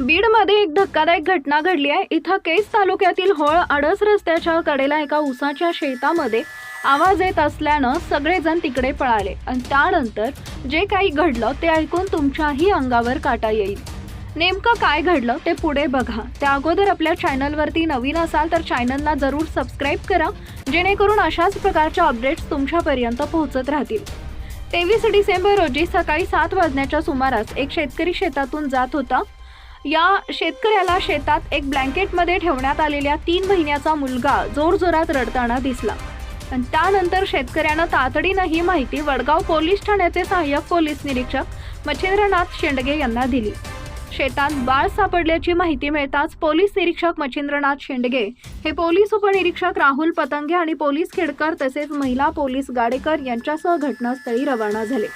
बीडमध्ये एक धक्कादायक घटना घडली आहे. इथं केस तालुक्यातील होळ आडस रस्त्याच्या कडेला एका उसाच्या शेतामध्ये आवाज येत असल्यानं सगळेजण तिकडे पळाले. आणि त्यानंतर जे काही घडलं ते ऐकून तुमच्याही अंगावर काटा येईल. नेमकं काय घडलं ते पुढे बघा. त्या अगोदर आपल्या चॅनलवरती नवीन असाल तर चॅनलला जरूर सबस्क्राईब करा जेणेकरून अशाच प्रकारच्या अपडेट्स तुमच्यापर्यंत पोहोचत राहतील. तेवीस डिसेंबर रोजी सकाळी सात वाजण्याच्या सुमारास एक शेतकरी शेतातून जात होता. या शेतकऱ्याला शेतात एक ब्लँकेटमध्ये ठेवण्यात आलेल्या तीन महिन्याचा मुलगा जोरजोरात रडताना दिसला. त्यानंतर शेतकऱ्यानं तातडीनं ही माहिती वडगाव पोलीस ठाण्याचे सहाय्यक पोलीस निरीक्षक मच्छिंद्रनाथ शेंडगे यांना दिली. शेतात बाळ सापडल्याची माहिती मिळताच पोलीस निरीक्षक मच्छिंद्रनाथ शेंडगे हे पोलीस उपनिरीक्षक राहुल पतंगे आणि पोलीस खेडकर तसेच महिला पोलीस गाडेकर यांच्यासह घटनास्थळी रवाना झाले.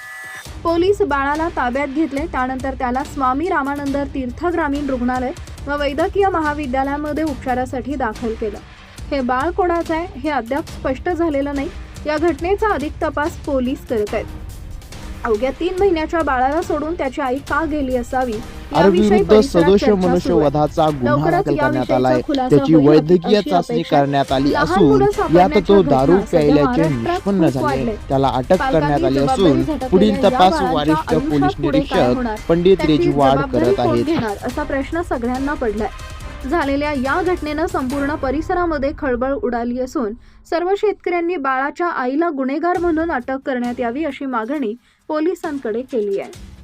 पोलीस बाळाला ताब्यात घेतले. त्यानंतर त्याला स्वामी रामानंद तीर्थ ग्रामीण रुग्णालय व वैद्यकीय महाविद्यालयामध्ये उपचारासाठी दाखल केलं. हे बाळ कोणाचं आहे? हे अद्याप स्पष्ट झालेलं नाही. या घटनेचा अधिक तपास पोलीस करत आहेत. अवघ्या तीन महिन्याच्या बाळाला सोडून त्याची आई का गेली असावी? आरोपीविरुद्ध सदोष आहे. मनुष्यवधाचा गुन्हा दाखल करण्यात आलाय त्याची वैद्यकीय चाचणी. करण्यात आली असून यात तो दारू प्यायल्याचे निष्पन्न झाले. त्याला अटक करण्यात आली असून पुढील तपास वरिष्ठ पोलीस निरीक्षक? पंडित रेजवाड करत आहेत असा प्रश्न सगळ्यांना पडलाय झालेल्या या घटनेनं संपूर्ण परिसरामध्ये खळबळ उडाली असून सर्व शेतकऱ्यांनी बाळाच्या आईला गुन्हेगार म्हणून अटक करण्यात यावी अशी मागणी पोलिसांकडे केली आहे